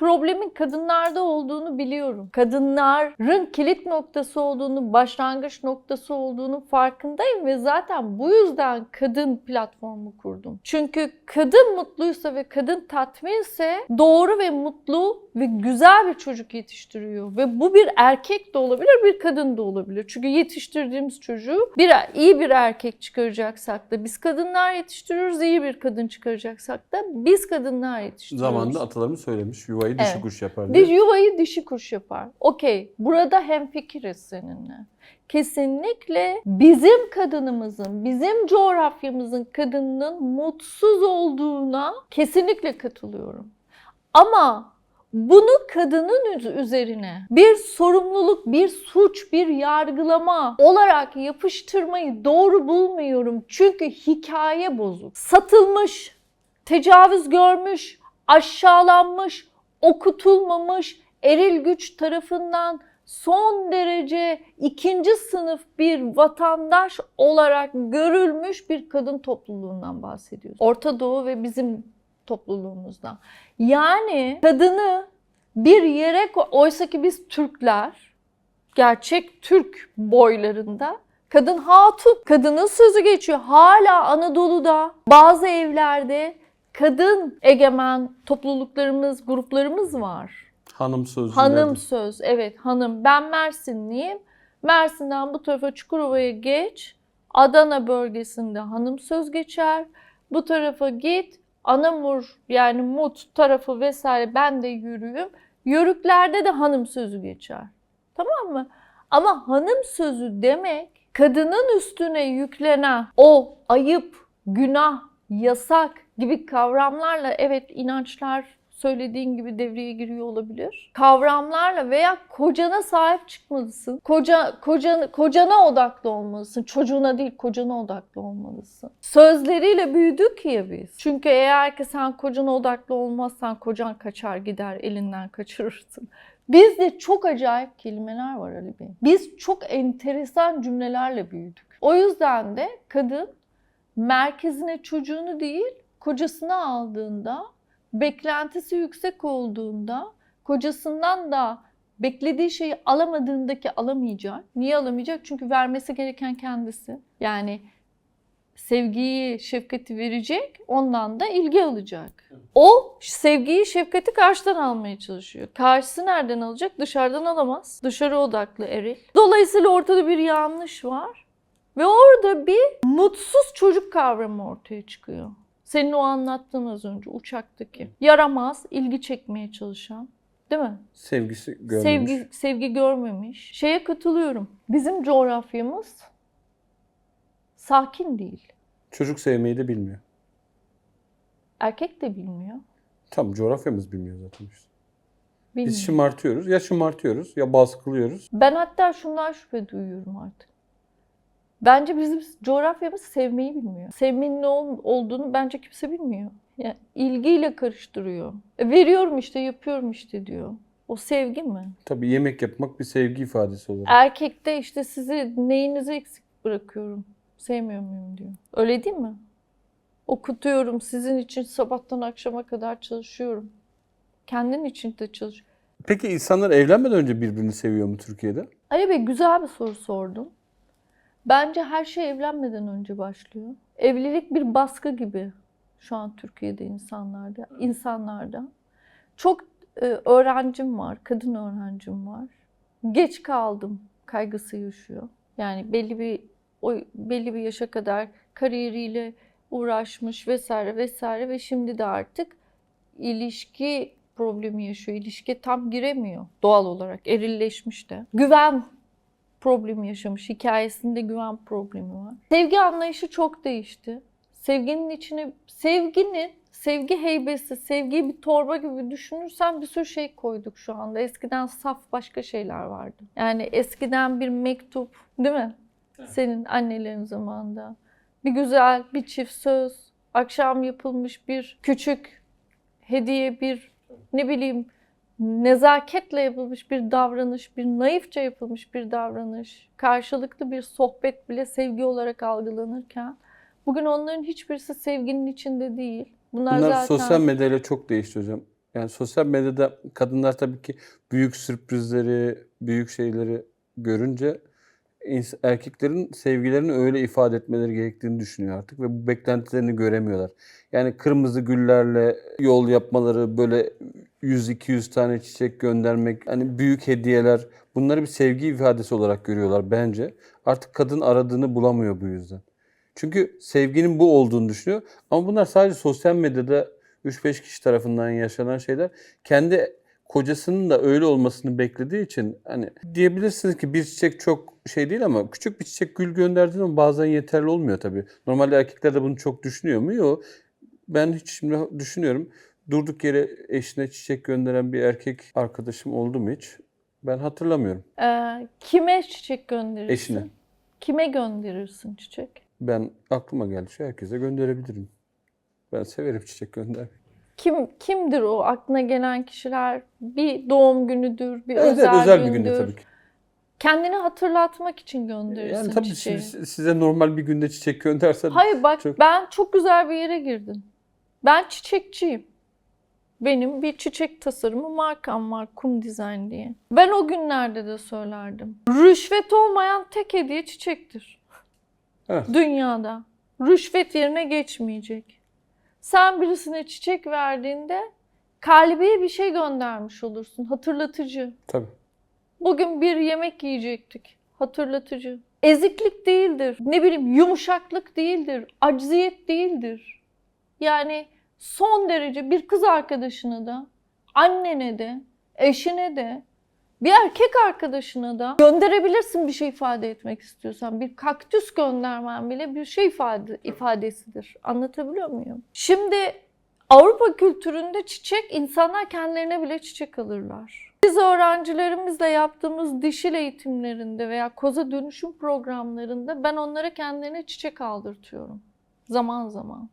problemin kadınlarda olduğunu biliyorum. Kadınların kilit noktası olduğunu, başlangıç noktası olduğunu farkındayım ve zaten bu yüzden kadın platformu kurdum. Çünkü kadın mutluysa ve kadın tatminse doğru ve mutlu ve güzel bir çocuk yetiştiriyor. Ve bu bir erkek de olabilir, bir kadın da olabilir. Çünkü yetiştirdiğimiz çocuğu bir iyi bir erkek çıkaracaksak da biz kadınlar yetiştiriyoruz, iyi bir kadın çıkaracaksak da biz kadınlar yetiştiriyoruz. Zamanında atalarımız söylemiş yuvayı dişi Evet. kuş yapar Bir diye. yuvayı dişi kuş yapar. Okey. Burada hemfikiriz seninle. Kesinlikle bizim kadınımızın, bizim coğrafyamızın kadınının mutsuz olduğuna kesinlikle katılıyorum. Ama bunu kadının üz- üzerine bir sorumluluk, bir suç, bir yargılama olarak yapıştırmayı doğru bulmuyorum. Çünkü hikaye bozuk. Satılmış, tecavüz görmüş, aşağılanmış, okutulmamış, eril güç tarafından son derece ikinci sınıf bir vatandaş olarak görülmüş bir kadın topluluğundan bahsediyoruz. Orta Doğu ve bizim topluluğumuzdan. Yani kadını bir yere oysa ki biz Türkler gerçek Türk boylarında kadın hatun, kadının sözü geçiyor. Hala Anadolu'da bazı evlerde kadın egemen topluluklarımız, gruplarımız var. Hanım sözcüğü. Hanım söz, evet hanım. Ben Mersinliyim. Mersin'den bu tarafa Çukurova'ya geç. Adana bölgesinde hanım söz geçer. Bu tarafa git. Anamur yani Mut tarafı vesaire ben de yürüyüm. Yörüklerde de hanım sözü geçer. Tamam mı? Ama hanım sözü demek kadının üstüne yüklenen o ayıp, günah, yasak gibi kavramlarla evet inançlar söylediğin gibi devreye giriyor olabilir. Kavramlarla veya kocana sahip çıkmalısın. Koca, koca, kocana odaklı olmalısın. Çocuğuna değil kocana odaklı olmalısın. Sözleriyle büyüdük ya biz. Çünkü eğer ki sen kocana odaklı olmazsan kocan kaçar gider elinden kaçırırsın. Bizde çok acayip kelimeler var Ali Bey. Biz çok enteresan cümlelerle büyüdük. O yüzden de kadın merkezine çocuğunu değil kocasını aldığında beklentisi yüksek olduğunda kocasından da beklediği şeyi alamadığındaki alamayacak. Niye alamayacak? Çünkü vermesi gereken kendisi. Yani sevgiyi, şefkati verecek, ondan da ilgi alacak. O sevgiyi, şefkati karşıdan almaya çalışıyor. Karşısı nereden alacak? Dışarıdan alamaz. Dışarı odaklı eril. Dolayısıyla ortada bir yanlış var. Ve orada bir mutsuz çocuk kavramı ortaya çıkıyor. Senin o anlattığın az önce uçaktaki. Yaramaz, ilgi çekmeye çalışan. Değil mi? Sevgisi görmemiş. Sevgi, sevgi görmemiş. Şeye katılıyorum. Bizim coğrafyamız sakin değil. Çocuk sevmeyi de bilmiyor. Erkek de bilmiyor. Tam coğrafyamız bilmiyor zaten işte. bilmiyor. Biz şımartıyoruz. Ya şımartıyoruz ya baskılıyoruz. Ben hatta şundan şüphe duyuyorum artık. Bence bizim coğrafyamız sevmeyi bilmiyor. Sevmenin ne ol- olduğunu bence kimse bilmiyor. Yani ilgiyle karıştırıyor. E, veriyorum işte, yapıyorum işte diyor. O sevgi mi? Tabii yemek yapmak bir sevgi ifadesi olarak. Erkekte işte sizi neyinizi eksik bırakıyorum. Sevmiyor muyum diyor. Öyle değil mi? Okutuyorum. Sizin için sabahtan akşama kadar çalışıyorum. Kendin için de çalış. Peki insanlar evlenmeden önce birbirini seviyor mu Türkiye'de? Ali Bey güzel bir soru sordun. Bence her şey evlenmeden önce başlıyor. Evlilik bir baskı gibi şu an Türkiye'de insanlarda, insanlarda. Çok e, öğrencim var, kadın öğrencim var. Geç kaldım kaygısı yaşıyor. Yani belli bir o belli bir yaşa kadar kariyeriyle uğraşmış vesaire vesaire ve şimdi de artık ilişki problemi yaşıyor. İlişkiye tam giremiyor doğal olarak. Erilleşmiş de. Güven problemi yaşamış. Hikayesinde güven problemi var. Sevgi anlayışı çok değişti. Sevginin içine, sevginin, sevgi heybesi, sevgiyi bir torba gibi düşünürsen bir sürü şey koyduk şu anda. Eskiden saf başka şeyler vardı. Yani eskiden bir mektup, değil mi? Senin annelerin zamanında. Bir güzel, bir çift söz, akşam yapılmış bir küçük hediye, bir ne bileyim nezaketle yapılmış bir davranış, bir naifçe yapılmış bir davranış, karşılıklı bir sohbet bile sevgi olarak algılanırken bugün onların hiçbirisi sevginin içinde değil. Bunlar, Bunlar zaten sosyal medyayla çok değişti hocam. Yani sosyal medyada kadınlar tabii ki büyük sürprizleri, büyük şeyleri görünce erkeklerin sevgilerini öyle ifade etmeleri gerektiğini düşünüyor artık ve bu beklentilerini göremiyorlar. Yani kırmızı güllerle yol yapmaları, böyle 100-200 tane çiçek göndermek, hani büyük hediyeler bunları bir sevgi ifadesi olarak görüyorlar bence. Artık kadın aradığını bulamıyor bu yüzden. Çünkü sevginin bu olduğunu düşünüyor. Ama bunlar sadece sosyal medyada 3-5 kişi tarafından yaşanan şeyler. Kendi kocasının da öyle olmasını beklediği için hani diyebilirsiniz ki bir çiçek çok şey değil ama küçük bir çiçek gül gönderdiğin zaman bazen yeterli olmuyor tabii. Normalde erkekler de bunu çok düşünüyor mu? Yok. Ben hiç şimdi düşünüyorum. Durduk yere eşine çiçek gönderen bir erkek arkadaşım oldu mu hiç? Ben hatırlamıyorum. Ee, kime çiçek gönderirsin? Eşine. Kime gönderirsin çiçek? Ben aklıma geldi şu herkese gönderebilirim. Ben severim çiçek göndermeyi. Kim kimdir o aklına gelen kişiler? Bir doğum günüdür, bir Evet, özel, özel bir gündür. günde tabii ki. Kendini hatırlatmak için gönderirsin Yani tabii çiçeği. şimdi size normal bir günde çiçek göndersem Hayır bak çok- ben çok güzel bir yere girdim. Ben çiçekçiyim. Benim bir çiçek tasarımı markam var Kum Design diye. Ben o günlerde de söylerdim. Rüşvet olmayan tek hediye çiçektir. Evet. Dünyada. Rüşvet yerine geçmeyecek. Sen birisine çiçek verdiğinde kalbiye bir şey göndermiş olursun. Hatırlatıcı. tabii. Bugün bir yemek yiyecektik. Hatırlatıcı. Eziklik değildir. Ne bileyim yumuşaklık değildir. Acziyet değildir. Yani son derece bir kız arkadaşına da, annene de, eşine de, bir erkek arkadaşına da gönderebilirsin bir şey ifade etmek istiyorsan. Bir kaktüs göndermen bile bir şey ifade, ifadesidir. Anlatabiliyor muyum? Şimdi Avrupa kültüründe çiçek, insanlar kendilerine bile çiçek alırlar. Biz öğrencilerimizle yaptığımız dişil eğitimlerinde veya koza dönüşüm programlarında ben onlara kendilerine çiçek aldırtıyorum. Zaman zaman.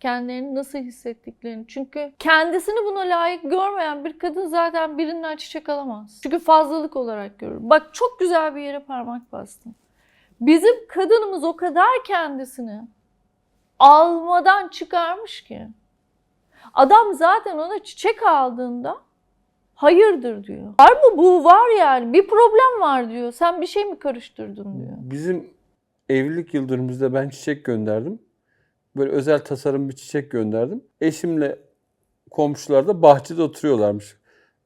Kendilerini nasıl hissettiklerini. Çünkü kendisini buna layık görmeyen bir kadın zaten birinden çiçek alamaz. Çünkü fazlalık olarak görür. Bak çok güzel bir yere parmak bastın. Bizim kadınımız o kadar kendisini almadan çıkarmış ki. Adam zaten ona çiçek aldığında hayırdır diyor. Var mı bu? Var yani. Bir problem var diyor. Sen bir şey mi karıştırdın diyor. Bizim evlilik yıl dönümümüzde ben çiçek gönderdim. Böyle özel tasarım bir çiçek gönderdim. Eşimle komşular da bahçede oturuyorlarmış.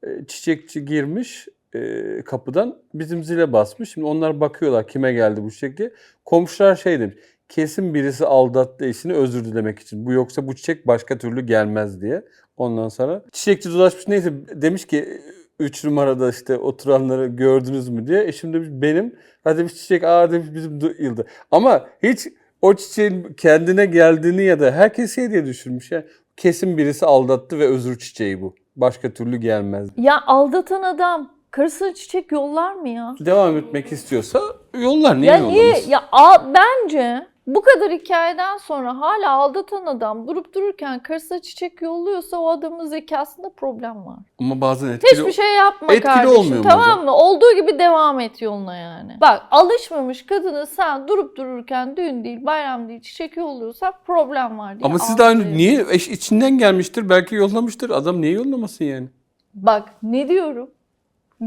E, Çiçekçi girmiş e, kapıdan bizim zile basmış. Şimdi onlar bakıyorlar kime geldi bu çiçek diye. Komşular şey demiş. Kesin birisi aldattı eşini özür dilemek için. Bu yoksa bu çiçek başka türlü gelmez diye. Ondan sonra çiçekçi dolaşmış neyse demiş ki 3 numarada işte oturanları gördünüz mü diye. Eşim demiş benim. Hadi demiş çiçek aa demiş bizim yılda. Ama hiç o çiçeğin kendine geldiğini ya da herkes şey diye düşünmüş ya. Kesin birisi aldattı ve özür çiçeği bu. Başka türlü gelmez. Ya aldatan adam karısına çiçek yollar mı ya? Devam etmek istiyorsa yollar niye ya niye? Ya a- bence bu kadar hikayeden sonra hala aldatan adam durup dururken karısına çiçek yolluyorsa o adamın zekasında problem var. Ama bazen etkili Hiçbir şey yapma Etkili kardeşim. olmuyor mu tamam mı? Olduğu gibi devam et yoluna yani. Bak alışmamış kadını sen durup dururken düğün değil, bayram değil, çiçek yolluyorsan problem var diye. Ama siz de aynı niye eş içinden gelmiştir belki yollamıştır. Adam niye yollamasın yani? Bak ne diyorum?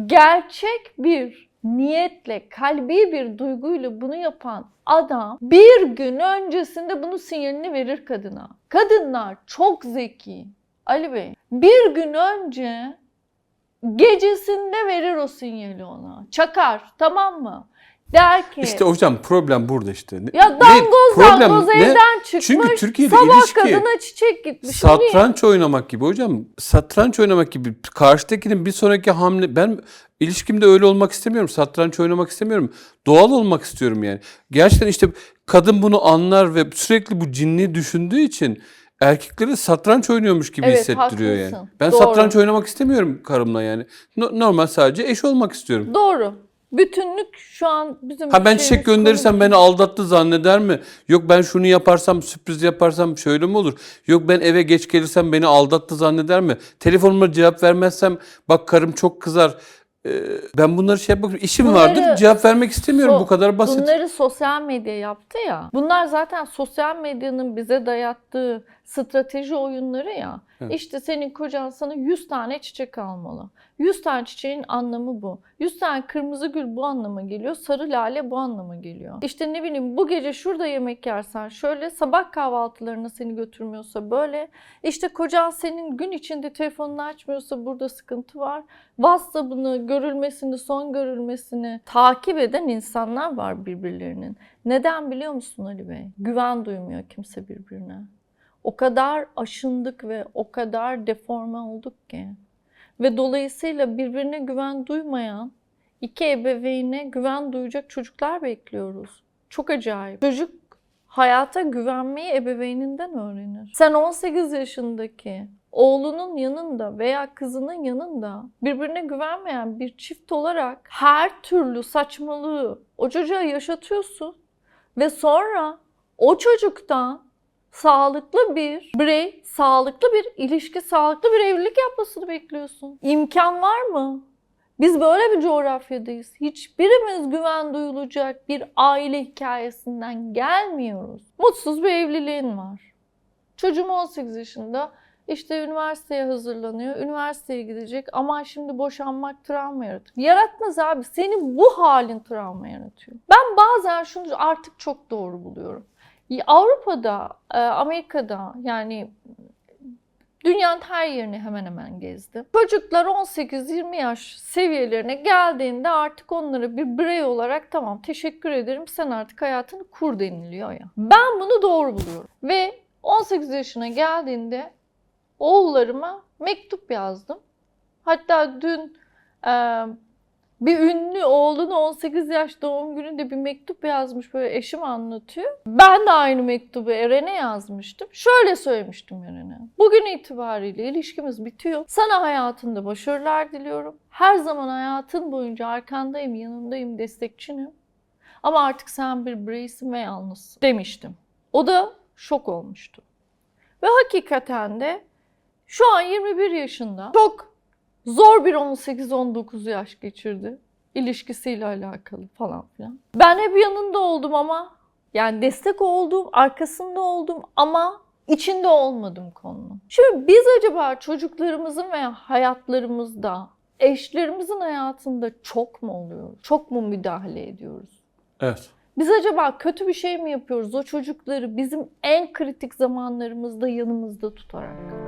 Gerçek bir niyetle, kalbi bir duyguyla bunu yapan adam bir gün öncesinde bunun sinyalini verir kadına. Kadınlar çok zeki. Ali Bey, bir gün önce gecesinde verir o sinyali ona. Çakar, tamam mı? Der ki, İşte hocam problem burada işte. Ne- ya dangoz problem dangoz ne? evden çıkmış, Çünkü Türkiye'de sabah ilişki kadına çiçek gitmiş. Niye? satranç oynamak gibi hocam. Satranç oynamak gibi. Karşıdakinin bir sonraki hamle ben ilişkimde öyle olmak istemiyorum. Satranç oynamak istemiyorum. Doğal olmak istiyorum yani. Gerçekten işte kadın bunu anlar ve sürekli bu cinni düşündüğü için erkekleri satranç oynuyormuş gibi Evet, hissettiriyor yani. haklısın. Ben Doğru. satranç oynamak istemiyorum karımla yani. No- normal sadece eş olmak istiyorum. Doğru. Bütünlük şu an bizim Ha ben çiçek gönderirsem beni aldattı zanneder mi? Yok ben şunu yaparsam sürpriz yaparsam şöyle mi olur? Yok ben eve geç gelirsem beni aldattı zanneder mi? Telefonuma cevap vermezsem bak karım çok kızar. Ee, ben bunları şey yapmak işim Bunları vardır cevap vermek istemiyorum So- bu kadar basit. Bunları sosyal medya yaptı ya. Bunlar zaten sosyal medyanın bize dayattığı strateji oyunları ya. Evet. İşte senin kocan sana 100 tane çiçek almalı. 100 tane çiçeğin anlamı bu. 100 tane kırmızı gül bu anlama geliyor. Sarı lale bu anlama geliyor. İşte ne bileyim bu gece şurada yemek yersen şöyle sabah kahvaltılarına seni götürmüyorsa böyle. İşte kocan senin gün içinde telefonunu açmıyorsa burada sıkıntı var. WhatsApp'ını, görülmesini, son görülmesini takip eden insanlar var birbirlerinin. Neden biliyor musun Ali Bey? Güven duymuyor kimse birbirine. O kadar aşındık ve o kadar deforme olduk ki. Ve dolayısıyla birbirine güven duymayan iki ebeveyne güven duyacak çocuklar bekliyoruz. Çok acayip. Çocuk hayata güvenmeyi ebeveyninden öğrenir. Sen 18 yaşındaki oğlunun yanında veya kızının yanında birbirine güvenmeyen bir çift olarak her türlü saçmalığı o çocuğa yaşatıyorsun ve sonra o çocuktan sağlıklı bir birey, sağlıklı bir ilişki, sağlıklı bir evlilik yapmasını bekliyorsun. İmkan var mı? Biz böyle bir coğrafyadayız. Hiçbirimiz güven duyulacak bir aile hikayesinden gelmiyoruz. Mutsuz bir evliliğin var. Çocuğum 18 yaşında işte üniversiteye hazırlanıyor. Üniversiteye gidecek ama şimdi boşanmak travma yaratır. Yaratmaz abi. Senin bu halin travma yaratıyor. Ben bazen şunu artık çok doğru buluyorum. Avrupa'da, e, Amerika'da yani dünyanın her yerini hemen hemen gezdim. Çocuklar 18-20 yaş seviyelerine geldiğinde artık onlara bir birey olarak tamam teşekkür ederim sen artık hayatını kur deniliyor ya. Ben bunu doğru buluyorum. Ve 18 yaşına geldiğinde oğullarıma mektup yazdım. Hatta dün e, bir ünlü oğlunu 18 yaş doğum gününde bir mektup yazmış böyle eşim anlatıyor. Ben de aynı mektubu Eren'e yazmıştım. Şöyle söylemiştim Eren'e. Bugün itibariyle ilişkimiz bitiyor. Sana hayatında başarılar diliyorum. Her zaman hayatın boyunca arkandayım, yanındayım, destekçinim. Ama artık sen bir bireysin ve yalnızsın demiştim. O da şok olmuştu. Ve hakikaten de şu an 21 yaşında. Çok zor bir 18-19 yaş geçirdi. İlişkisiyle alakalı falan filan. Ben hep yanında oldum ama yani destek oldum, arkasında oldum ama içinde olmadım konunun. Şimdi biz acaba çocuklarımızın veya hayatlarımızda, eşlerimizin hayatında çok mu oluyoruz? Çok mu müdahale ediyoruz? Evet. Biz acaba kötü bir şey mi yapıyoruz o çocukları bizim en kritik zamanlarımızda yanımızda tutarak?